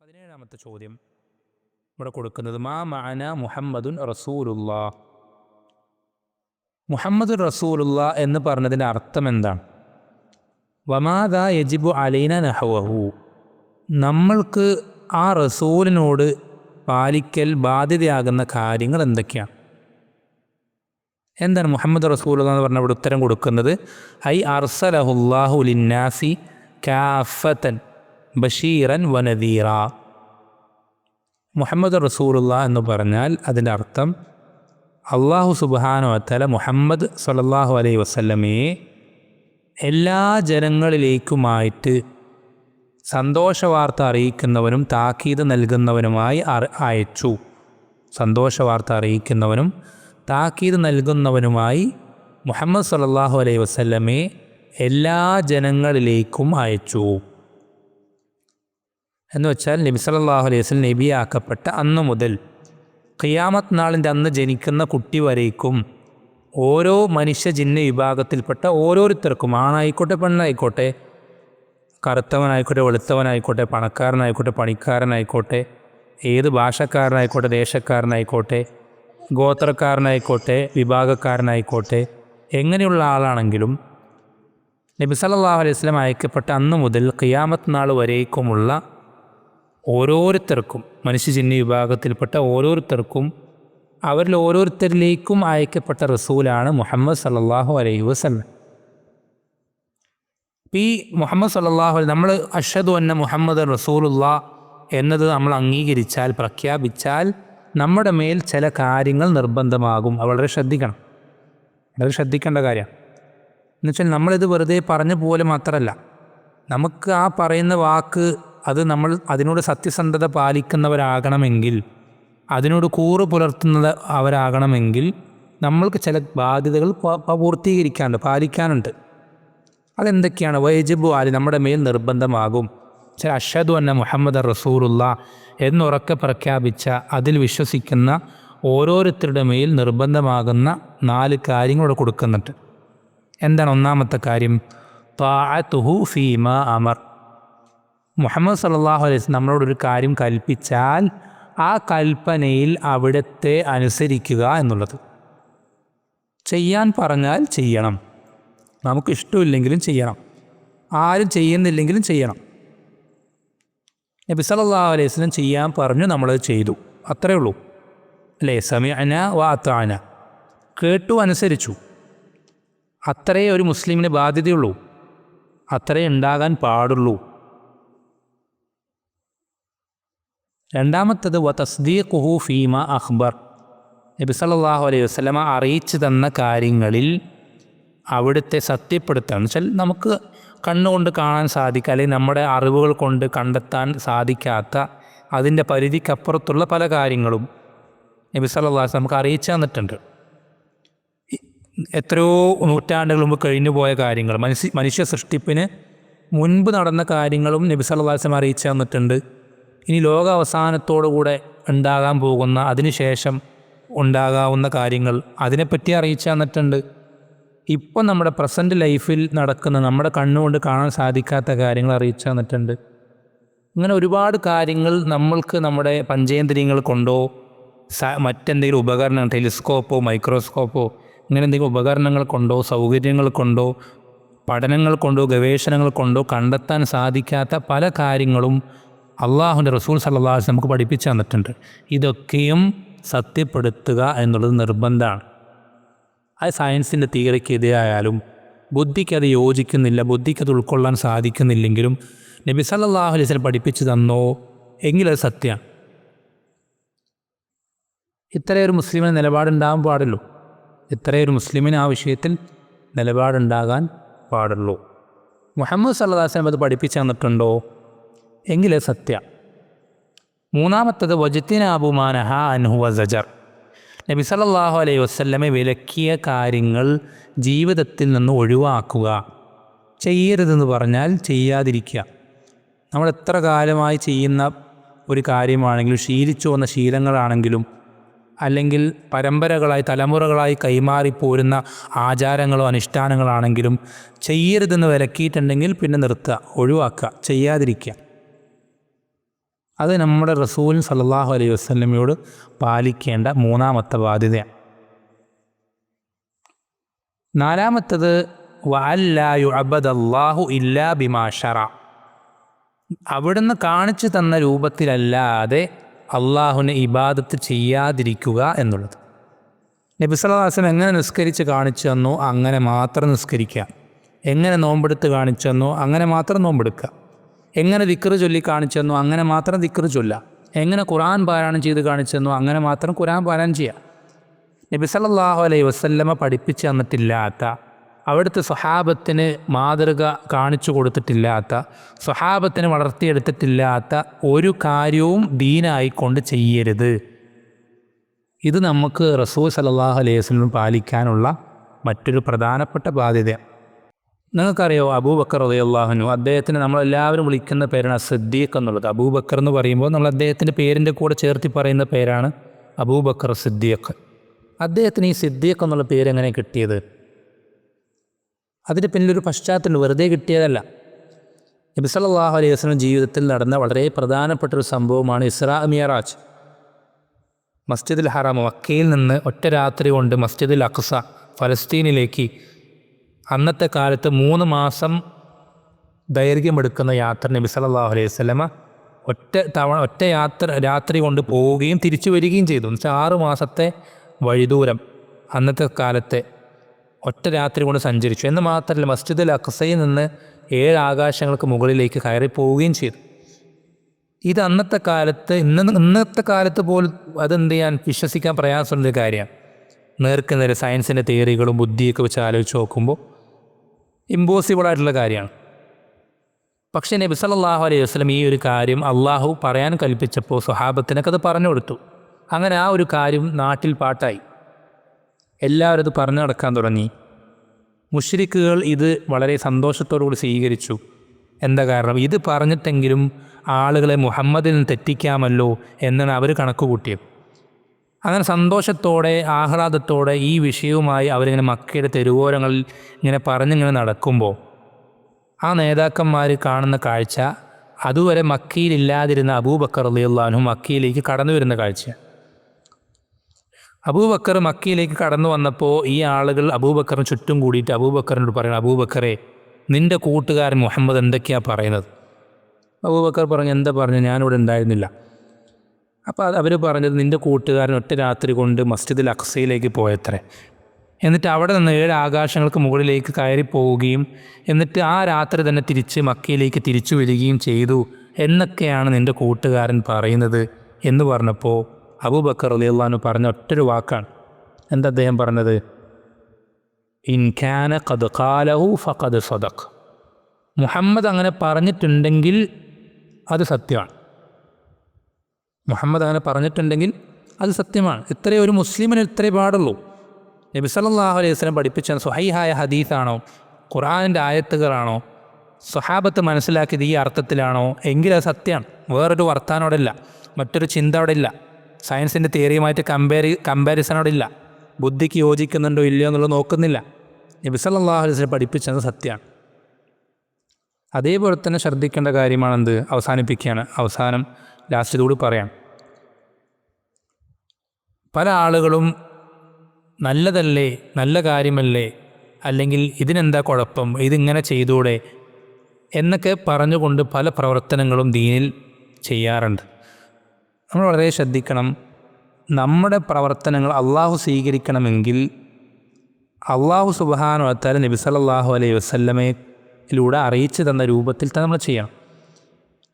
പതിനേഴാമത്തെ ചോദ്യം. ഇവിടെ കൊടുക്കുന്നത് മാ മാന മുഹമ്മദുൻ റസൂലുള്ള? മുഹമ്മദ് റസൂലുള്ള എന്ന് പറഞ്ഞതിന്റെ അർത്ഥം എന്താണ്? വമാദ യജിബു അലൈന നഹവഹു. നമ്മൾക്ക് ആ റസൂലിനോട് പാലിക്കൽ ബാധ്യതയാകുന്ന കാര്യങ്ങൾ എന്തൊക്കെയാണ്? എന്താണ് മുഹമ്മദ് റസൂൽ എന്ന് പറഞ്ഞ ഇവിടെ ഉത്തരം കൊടുക്കുന്നത്? ഐ അർസലഹുല്ലാഹുലിന്നാസി കാഫത്തൻ ബഷീറൻ വനദീറ മുഹമ്മദ് റസൂലുള്ള എന്ന് പറഞ്ഞാൽ അതിന്റെ അർത്ഥം അള്ളാഹു സുബാനോ അത്തല മുഹമ്മദ് സലല്ലാഹു അലൈഹി വസ്ലമയെ എല്ലാ ജനങ്ങളിലേക്കുമായിട്ട് സന്തോഷവാർത്ത അറിയിക്കുന്നവനും താക്കീത് നൽകുന്നവനുമായി അയച്ചു. സന്തോഷവാർത്ത അറിയിക്കുന്നവനും താക്കീത് നൽകുന്നവനുമായി മുഹമ്മദ് സലല്ലാഹു അലൈഹി വസല്ലമയെ എല്ലാ ജനങ്ങളിലേക്കും അയച്ചു. എന്ന് വെച്ചാൽ നബി സല്ലാഹു അലൈഹി വസല്ലം നബിയാക്കപ്പെട്ട അന്നു മുതൽ ഖിയാമത്ത് നാളിന്റെ അന്ന് ജനിക്കുന്ന കുട്ടി വരേക്കും ഓരോ മനുഷ്യ ജിന്ന വിഭാഗത്തിൽപ്പെട്ട ഓരോരുത്തർക്കും ആണായിക്കോട്ടെ പെണ്ണായിക്കോട്ടെ കറുത്തവനായിക്കോട്ടെ വെളുത്തവനായിക്കോട്ടെ പണക്കാരനായിക്കോട്ടെ പണിക്കാരനായിക്കോട്ടെ ഏത് ഭാഷക്കാരനായിക്കോട്ടെ ദേശക്കാരനായിക്കോട്ടെ ഗോത്രക്കാരനായിക്കോട്ടെ വിഭാഗക്കാരനായിക്കോട്ടെ എങ്ങനെയുള്ള ആളാണെങ്കിലും നബി സല്ലല്ലാഹു അലൈഹി സ്വലം അയക്കപ്പെട്ട അന്ന് മുതൽ ഖിയാമത്ത് നാൾ വരേക്കുമുള്ള ഓരോരുത്തർക്കും മനുഷ്യജന്യ വിഭാഗത്തിൽപ്പെട്ട ഓരോരുത്തർക്കും അവരിൽ ഓരോരുത്തരിലേക്കും അയക്കപ്പെട്ട റസൂലാണ് മുഹമ്മദ് സല്ലല്ലാഹു അലൈഹി വസല്ലം. ഈ മുഹമ്മദ് സല്ലല്ലാഹു അലൈ നമ്മൾ അഷദ് അന്ന മുഹമ്മദ് റസൂലുള്ള എന്നത് നമ്മൾ അംഗീകരിച്ചാൽ പ്രഖ്യാപിച്ചാൽ നമ്മുടെ മേൽ ചില കാര്യങ്ങൾ നിർബന്ധമാകും. വളരെ ശ്രദ്ധിക്കണം. വളരെ ശ്രദ്ധിക്കേണ്ട കാര്യമാണ്. എന്നുവെച്ചാൽ നമ്മളിത് വെറുതെ പറഞ്ഞു പോലെ മാത്രമല്ല നമുക്ക് ആ പറയുന്ന വാക്ക് അത് നമ്മൾ അതിനോട് സത്യസന്ധത പാലിക്കുന്നവരാകണമെങ്കിൽ അതിനോട് കൂറ് പുലർത്തുന്നത് അവരാകണമെങ്കിൽ നമ്മൾക്ക് ചില ബാധ്യതകൾ പൂർത്തീകരിക്കാനുണ്ട് പാലിക്കാനുണ്ട്. അതെന്തൊക്കെയാണ്? വൈജിബു ആലി നമ്മുടെ മേൽ നിർബന്ധമാകും. ചില അഷദു അന്ന മുഹമ്മദ് റസൂലുള്ള എന്നുറക്കെ പ്രഖ്യാപിച്ച അതിൽ വിശ്വസിക്കുന്ന ഓരോരുത്തരുടെ മേൽ നിർബന്ധമാകുന്ന നാല് കാര്യങ്ങളോട് കൊടുക്കുന്നുണ്ട്. എന്താണ് ഒന്നാമത്തെ കാര്യം? താഅത്തുഹു ഫീമ അമർ. മുഹമ്മദ് സല്ലാഹു അലൈഹി നമ്മളോടൊരു കാര്യം കൽപ്പിച്ചാൽ ആ കൽപ്പനയിൽ അവിടത്തെ അനുസരിക്കുക എന്നുള്ളത്. ചെയ്യാൻ പറഞ്ഞാൽ ചെയ്യണം. നമുക്ക് ഇഷ്ടമില്ലെങ്കിലും ചെയ്യണം. ആരും ചെയ്യുന്നില്ലെങ്കിലും ചെയ്യണം. നബി സല്ലല്ലാഹു അലൈഹി വസല്ലം ചെയ്യാൻ പറഞ്ഞു നമ്മളത് ചെയ്തു. അത്രയേ ഉള്ളൂ. അല്ലേ? സമയന വാത്താന കേട്ടു അനുസരിച്ചു. അത്രയേ ഒരു മുസ്ലിമിന് ബാധ്യതയുള്ളൂ. അത്രയേ ഉണ്ടാകാൻ പാടുള്ളൂ. രണ്ടാമത്തത് വ തസ്ദീഖുഹു ഫീമ നബി സല്ലല്ലാഹു അലൈഹി വസ്ലമ അറിയിച്ചു തന്ന കാര്യങ്ങളിൽ അവിടുത്തെ സത്യപ്പെടുത്തുക എന്ന് വെച്ചാൽ നമുക്ക് കണ്ണുകൊണ്ട് കാണാൻ സാധിക്കുക അല്ലെങ്കിൽ നമ്മുടെ അറിവുകൾ കൊണ്ട് കണ്ടെത്താൻ സാധിക്കാത്ത അതിന്റെ പരിധിക്കപ്പുറത്തുള്ള പല കാര്യങ്ങളും നബി സല്ലല്ലാഹു നമുക്ക് അറിയിച്ചു തന്നിട്ടുണ്ട്. എത്രയോ നൂറ്റാണ്ടുകൾ മുമ്പ് കഴിഞ്ഞു പോയ കാര്യങ്ങൾ. മനുഷ്യ മനുഷ്യ സൃഷ്ടിപ്പിന് മുൻപ് നടന്ന കാര്യങ്ങളും നബി അറിയിച്ചു തന്നിട്ടുണ്ട്. ഇനി ലോക അവസാനത്തോടുകൂടെ ഉണ്ടാകാൻ പോകുന്ന അതിനുശേഷം ഉണ്ടാകാവുന്ന കാര്യങ്ങൾ അതിനെപ്പറ്റി അറിയിച്ചു തന്നിട്ടുണ്ട്. ഇപ്പം നമ്മുടെ പ്രസന്റ് ലൈഫിൽ നടക്കുന്ന നമ്മുടെ കണ്ണുകൊണ്ട് കാണാൻ സാധിക്കാത്ത കാര്യങ്ങൾ അറിയിച്ചു തന്നിട്ടുണ്ട്. ഇങ്ങനെ ഒരുപാട് കാര്യങ്ങൾ നമ്മൾക്ക് നമ്മുടെ പഞ്ചേന്ദ്രിയങ്ങൾ കൊണ്ടോ മറ്റെന്തെങ്കിലും ഉപകരണം ടെലിസ്കോപ്പോ മൈക്രോസ്കോപ്പോ ഇങ്ങനെ എന്തെങ്കിലും ഉപകരണങ്ങൾ കൊണ്ടോ സൗകര്യങ്ങൾ കൊണ്ടോ പഠനങ്ങൾ കൊണ്ടോ ഗവേഷണങ്ങൾ കൊണ്ടോ കണ്ടെത്താൻ സാധിക്കാത്ത പല കാര്യങ്ങളും അള്ളാഹുന്റെ റസൂൽ വസല്ലം നമുക്ക് പഠിപ്പിച്ചു തന്നിട്ടുണ്ട്. ഇതൊക്കെയും സത്യപ്പെടുത്തുക എന്നുള്ളത് നിർബന്ധമാണ്. അത് സയൻസിന്റെ തീരയ്ക്കെതിരായാലും ബുദ്ധിക്കത് യോജിക്കുന്നില്ല ബുദ്ധിക്ക് അത് ഉൾക്കൊള്ളാൻ സാധിക്കുന്നില്ലെങ്കിലും നബി സല്ലാഹു വസല്ലം പഠിപ്പിച്ചു തന്നോ എങ്കിലത് സത്യമാണ്. ഇത്രയൊരു മുസ്ലിമിന് നിലപാടുണ്ടാകാൻ പാടുള്ളൂ. ഇത്രയൊരു മുസ്ലിമിന് ആ വിഷയത്തിൽ നിലപാടുണ്ടാകാൻ പാടുള്ളൂ. മുഹമ്മദ് വസല്ലം അത് പഠിപ്പിച്ചു തന്നിട്ടുണ്ടോ? എങ്കിലേ സത്യ. മൂന്നാമത്തത് വജത്തിനാബുമാനഹ അൻഹുവ സജർ. നബി സല്ലല്ലാഹു അലൈഹി വസ്ല്ലമെ വിലക്കിയ കാര്യങ്ങൾ ജീവിതത്തിൽ നിന്ന് ഒഴിവാക്കുക. ചെയ്യരുതെന്ന് പറഞ്ഞാൽ ചെയ്യാതിരിക്കുക. നമ്മൾ എത്ര കാലമായി ചെയ്യുന്ന ഒരു കാര്യമാണെങ്കിലും ശീലിച്ചു വന്ന ശീലങ്ങളാണെങ്കിലും അല്ലെങ്കിൽ പരമ്പരകളായി തലമുറകളായി കൈമാറിപ്പോരുന്ന ആചാരങ്ങളോ അനുഷ്ഠാനങ്ങളാണെങ്കിലും ചെയ്യരുതെന്ന് വിലക്കിയിട്ടുണ്ടെങ്കിൽ പിന്നെ നിർത്തുക ഒഴിവാക്കുക ചെയ്യാതിരിക്കുക. അത് നമ്മുടെ റസൂൽ സല്ലല്ലാഹു അലൈഹി വസല്ലമയോട് പാലിക്കേണ്ട മൂന്നാമത്തെ ബാധ്യതയാണ്. നാലാമത്തത് വഅല്ലായു അബദല്ലാഹു ഇല്ലാ ബിമാഷറ അവിടുന്ന് കാണിച്ചു തന്ന രൂപത്തിലല്ലാതെ അള്ളാഹുവിനെ ഇബാദത്ത് ചെയ്യാതിരിക്കുക എന്നുള്ളത്. നബി സല്ലാസ്ലം എങ്ങനെ നിസ്കരിച്ച് കാണിച്ചു തന്നോ? അങ്ങനെ മാത്രം നിസ്കരിക്കുക. എങ്ങനെ നോമ്പെടുത്ത് കാണിച്ചു തന്നോ? അങ്ങനെ മാത്രം നോമ്പെടുക്കുക. എങ്ങനെ ദിക്കറ് ചൊല്ലി കാണിച്ചു തന്നോ? അങ്ങനെ മാത്രം ദിക്കറ് ചൊല്ലുക. എങ്ങനെ ഖുറാൻ പാരായണം ചെയ്ത് കാണിച്ചു തന്നോ? അങ്ങനെ മാത്രം ഖുറാൻ പാരായണം ചെയ്യുക. നബി സല്ലല്ലാഹു അലൈഹി വസല്ലമ പഠിപ്പിച്ചു തന്നിട്ടില്ലാത്ത അവിടുത്തെ സ്വഹാബത്തിന് മാതൃക കാണിച്ചു കൊടുത്തിട്ടില്ലാത്ത സ്വഹാബത്തിന് വളർത്തിയെടുത്തിട്ടില്ലാത്ത ഒരു കാര്യവും ദീനായിക്കൊണ്ട് ചെയ്യരുത്. ഇത് നമുക്ക് റസൂൽ സല്ലല്ലാഹു അലൈഹി വസല്ലം പാലിക്കാനുള്ള മറ്റൊരു പ്രധാനപ്പെട്ട ബാധ്യതയാണ് നിങ്ങൾക്കറിയോ അബൂബക്കർ റളിയല്ലാഹുനു അദ്ദേഹത്തിന് നമ്മളെല്ലാവരും വിളിക്കുന്ന പേരാണ് സിദ്ദീഖ് എന്നുള്ളത്. അബൂബക്കർ എന്ന് പറയുമ്പോൾ നമ്മൾ അദ്ദേഹത്തിന്റെ പേരിന്റെ കൂടെ ചേർത്തി പറയുന്ന പേരാണ് അബൂബക്കർ സിദ്ദീഖ് അദ്ദേഹത്തിന് ഈ സിദ്ദീഖ് എന്നുള്ള പേര് എങ്ങനെ കിട്ടിയത്? അതിന്റെ പിന്നിലൊരു പശ്ചാത്തലം വെറുതെ കിട്ടിയതല്ല. നബി സല്ലല്ലാഹു അലൈഹി വസ്ലം ജീവിതത്തിൽ നടന്ന വളരെ പ്രധാനപ്പെട്ട ഒരു സംഭവമാണ് ഇസ്രാ മിയറാജ് മസ്ജിദുൽ ഹറാം മക്കയിൽ നിന്ന് ഒറ്റ രാത്രി കൊണ്ട് മസ്ജിദുൽ അഖ്സ ഫലസ്തീനിലേക്ക് അന്നത്തെ കാലത്ത് മൂന്ന് മാസം ദൈർഘ്യമെടുക്കുന്ന യാത്ര നബി സല്ലല്ലാഹു അലൈഹി വസ്ലമ ഒറ്റ തവണ ഒറ്റ യാത്ര രാത്രി കൊണ്ട് പോവുകയും തിരിച്ചു വരികയും ചെയ്തു. എന്നുവെച്ചാൽ ആറ് മാസത്തെ വഴിദൂരം അന്നത്തെ കാലത്തെ ഒറ്റ രാത്രി കൊണ്ട് സഞ്ചരിച്ചു. എന്ന് മാത്രമല്ല മസ്ജിദുൽ അക്സയിൽ നിന്ന് ഏഴ് ആകാശങ്ങൾക്ക് മുകളിലേക്ക് കയറി പോവുകയും ചെയ്തു. ഇത് അന്നത്തെ കാലത്ത് ഇന്ന് ഇന്നത്തെ കാലത്ത് പോലും അതെന്ത് ചെയ്യാൻ വിശ്വസിക്കാൻ പ്രയാസമുള്ള ഒരു കാര്യമാണ്. നേർക്ക് നേരെ സയൻസിന്റെ തിയറികളും ബുദ്ധിയൊക്കെ വെച്ച് ആലോചിച്ച് നോക്കുമ്പോൾ ഇമ്പോസിബിൾ ആയിട്ടുള്ള കാര്യമാണ്. പക്ഷേ നബി സല്ലല്ലാഹു അലൈഹി വസല്ലം ഈ ഒരു കാര്യം അള്ളാഹു പറയാൻ കൽപ്പിച്ചപ്പോൾ സ്വഹാബത്തിനൊക്കെ അത് പറഞ്ഞു കൊടുത്തു. അങ്ങനെ ആ ഒരു കാര്യം നാട്ടിൽ പാട്ടായി. എല്ലാവരും അത് പറഞ്ഞു നടക്കാൻ തുടങ്ങി. മുഷരിക്കുകൾ ഇത് വളരെ സന്തോഷത്തോടുകൂടി സ്വീകരിച്ചു. എന്താ കാരണം? ഇത് പറഞ്ഞിട്ടെങ്കിലും ആളുകളെ മുഹമ്മദിൽ തെറ്റിക്കാമല്ലോ എന്നാണ് അവർ കണക്കുകൂട്ടിയത്. അങ്ങനെ സന്തോഷത്തോടെ ആഹ്ലാദത്തോടെ ഈ വിഷയവുമായി അവരിങ്ങനെ മക്കയുടെ തെരുവോരങ്ങളിൽ ഇങ്ങനെ പറഞ്ഞിങ്ങനെ നടക്കുമ്പോൾ ആ നേതാക്കന്മാർ കാണുന്ന കാഴ്ച അതുവരെ മക്കയിലില്ലാതിരുന്ന അബൂബക്കർ അലിയുള്ളാഹു മക്കയിലേക്ക് കടന്നു വരുന്ന കാഴ്ച അബൂബക്കർ മക്കയിലേക്ക് കടന്നു വന്നപ്പോൾ ഈ ആളുകൾ അബൂബക്കറിന് ചുറ്റും കൂടിയിട്ട് അബൂബക്കറിനോട് പറയണം അബൂബക്കറെ നിന്റെ കൂട്ടുകാരൻ മുഹമ്മദ് എന്തൊക്കെയാണ് പറയുന്നത്? അബൂബക്കർ പറഞ്ഞു എന്താ പറഞ്ഞു? ഞാനിവിടെ ഉണ്ടായിരുന്നില്ല. അപ്പോൾ അവർ പറഞ്ഞത് നിന്റെ കൂട്ടുകാരൻ ഒറ്റ രാത്രി കൊണ്ട് മസ്ജിദിൽ അക്സയിലേക്ക് പോയത്രേ. എന്നിട്ട് അവിടെ നിന്ന് ഏഴ് ആകാശങ്ങൾക്ക് മുകളിലേക്ക് കയറി പോവുകയും എന്നിട്ട് ആ രാത്രി തന്നെ തിരിച്ച് മക്കയിലേക്ക് തിരിച്ചു വരികയും ചെയ്തു. എന്നൊക്കെയാണ് നിന്റെ കൂട്ടുകാരൻ പറയുന്നത് എന്ന് പറഞ്ഞപ്പോൾ അബൂബക്കർ അലിയുള്ളഹാനു പറഞ്ഞ ഒറ്റൊരു വാക്കാണ്. എന്താ അദ്ദേഹം പറഞ്ഞത്? ഇൻഖാന കത് കാലഹു ഫഖദ് സദഖ്. മുഹമ്മദ് അങ്ങനെ പറഞ്ഞിട്ടുണ്ടെങ്കിൽ അത് സത്യമാണ്. മുഹമ്മദ് അങ്ങനെ പറഞ്ഞിട്ടുണ്ടെങ്കിൽ അത് സത്യമാണ്. ഇത്രയും ഒരു മുസ്ലിമിന് ഇത്രേ പാടുള്ളൂ. നബി സല്ലാഹു അലൈഹി വസ്ലം പഠിപ്പിച്ച സുഹൈഹായ ഹദീസാണോ? ഖുറാനിന്റെ ആയത്തുകളാണോ? സ്വഹാബത്ത് മനസ്സിലാക്കിയത് ഈ അർത്ഥത്തിലാണോ? എങ്കിലത് സത്യമാണ് വേറൊരു വർത്താനം അവിടെ ഇല്ല മറ്റൊരു ചിന്ത അവിടെ ഇല്ല. സയൻസിന്റെ തിയറിയുമായിട്ട് കമ്പയർ കമ്പാരിസൺ അവിടെ ഇല്ല ബുദ്ധിക്ക് യോജിക്കുന്നുണ്ടോ ഇല്ലയോ എന്നുള്ളത് നോക്കുന്നില്ല. നബി സല്ലല്ലാഹു അലൈഹി വസല്ലം പഠിപ്പിച്ചത് സത്യമാണ് അതേപോലെ തന്നെ ശ്രദ്ധിക്കേണ്ട കാര്യമാണെന്ത്? അവസാനിപ്പിക്കുകയാണ്. അവസാനം ലാസ്റ്റ് കൂടി പറയാം. പല ആളുകളും നല്ലതല്ലേ നല്ല കാര്യമല്ലേ അല്ലെങ്കിൽ ഇതിനെന്താ കുഴപ്പം ഇതിങ്ങനെ ചെയ്തൂടെ എന്നൊക്കെ പറഞ്ഞുകൊണ്ട് പല പ്രവർത്തനങ്ങളും ദീനിൽ ചെയ്യാറുണ്ട്. നമ്മൾ വളരെ ശ്രദ്ധിക്കണം. നമ്മുടെ പ്രവർത്തനങ്ങൾ അള്ളാഹു സ്വീകരിക്കണമെങ്കിൽ അള്ളാഹു സുബാനു വത്താല നബി സല്ലല്ലാഹു അലൈഹി വസല്ലമയിലൂടെ അറിയിച്ചു തന്ന രൂപത്തിൽ തന്നെ നമ്മൾ ചെയ്യണം.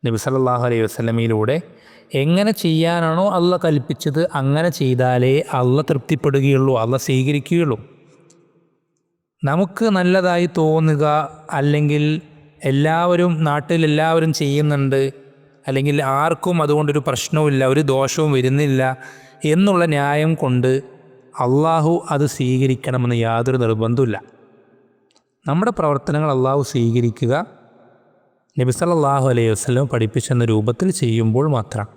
നബി സല്ലല്ലാഹു അലൈഹി വസ്ലമയിലൂടെ എങ്ങനെ ചെയ്യാനാണോ അള്ള കൽപ്പിച്ചത് അങ്ങനെ ചെയ്താലേ അള്ള തൃപ്തിപ്പെടുകയുള്ളൂ അള്ള സ്വീകരിക്കുകയുള്ളൂ. നമുക്ക് നല്ലതായി തോന്നുക അല്ലെങ്കിൽ എല്ലാവരും നാട്ടിൽ എല്ലാവരും ചെയ്യുന്നുണ്ട് അല്ലെങ്കിൽ ആർക്കും അതുകൊണ്ടൊരു പ്രശ്നവുമില്ല ഒരു ദോഷവും വരുന്നില്ല എന്നുള്ള ന്യായം കൊണ്ട് അള്ളാഹു അത് സ്വീകരിക്കണമെന്ന് യാതൊരു നിർബന്ധമില്ല നമ്മുടെ പ്രവർത്തനങ്ങൾ അള്ളാഹു സ്വീകരിക്കുക നബി സല്ലല്ലാഹു അലൈഹി വസ്ലം പഠിപ്പിച്ചെന്ന രൂപത്തിൽ ചെയ്യുമ്പോൾ മാത്രം.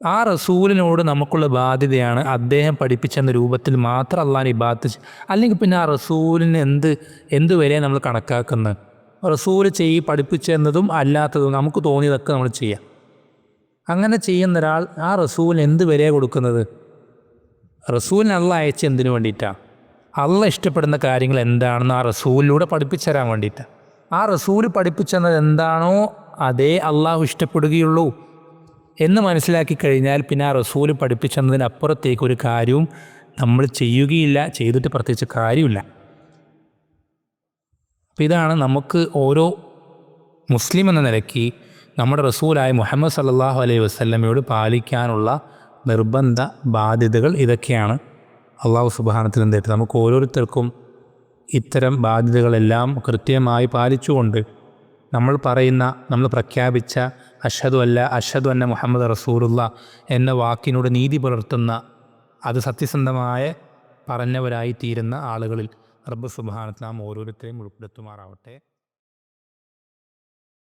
ആ റസൂലിനോട് നമുക്കുള്ള ബാധ്യതയാണ് അദ്ദേഹം പഠിപ്പിച്ചെന്ന രൂപത്തിൽ മാത്രം അള്ളാഹിനെ ഇബാത്ത് അല്ലെങ്കിൽ പിന്നെ ആ റസൂലിന് എന്ത് എന്ത് വരെ നമ്മൾ കണക്കാക്കുന്നത്? റസൂൽ ചെയ്യി പഠിപ്പിച്ചെന്നതും അല്ലാത്തതും നമുക്ക് തോന്നിയതൊക്കെ നമ്മൾ ചെയ്യാം. അങ്ങനെ ചെയ്യുന്ന ഒരാൾ ആ റസൂലിന് എന്ത് വരെ കൊടുക്കുന്നത്? റസൂലിന് അല്ല അയച്ച എന്തിനു വേണ്ടിയിട്ടാണ് അല്ല ഇഷ്ടപ്പെടുന്ന കാര്യങ്ങൾ എന്താണെന്ന് ആ റസൂലിലൂടെ പഠിപ്പിച്ചു തരാൻ വേണ്ടിയിട്ടാണ് ആ റസൂൽ പഠിപ്പിച്ചെന്നത് എന്താണോ അതേ അള്ളാഹു ഇഷ്ടപ്പെടുകയുള്ളൂ എന്ന് മനസ്സിലാക്കി കഴിഞ്ഞാൽ പിന്നെ ആ റസൂൽ പഠിപ്പിച്ചെന്നതിനപ്പുറത്തേക്ക് ഒരു കാര്യവും നമ്മൾ ചെയ്യുകയില്ല ചെയ്തിട്ട് പ്രത്യേകിച്ച് കാര്യമില്ല. അപ്പോൾ ഇതാണ് നമുക്ക് ഓരോ മുസ്ലിം എന്ന നിലയ്ക്ക് നമ്മുടെ റസൂലായ മുഹമ്മദ് സല്ലാഹു അലൈഹി വസ്ല്ലമയോട് പാലിക്കാനുള്ള നിർബന്ധ ബാധ്യതകൾ ഇതൊക്കെയാണ്. അള്ളാഹു സുബാനത്തിൽ എന്തായിട്ട് നമുക്ക് ഓരോരുത്തർക്കും ഇത്തരം ബാധ്യതകളെല്ലാം കൃത്യമായി പാലിച്ചുകൊണ്ട് നമ്മൾ പറയുന്ന നമ്മൾ പ്രഖ്യാപിച്ച അഷദു അല്ല അഷദു അന്ന മുഹമ്മദ് റസൂലുള്ള എന്ന വാക്കിനോട് നീതി പുലർത്തുന്ന അത് സത്യസന്ധമായ പറഞ്ഞവരായി തീരുന്ന ആളുകളിൽ റബ്ബ് സുബാനത്ത് നാം ഓരോരുത്തരെയും ഉൾപ്പെടുത്തുമാറാവട്ടെ.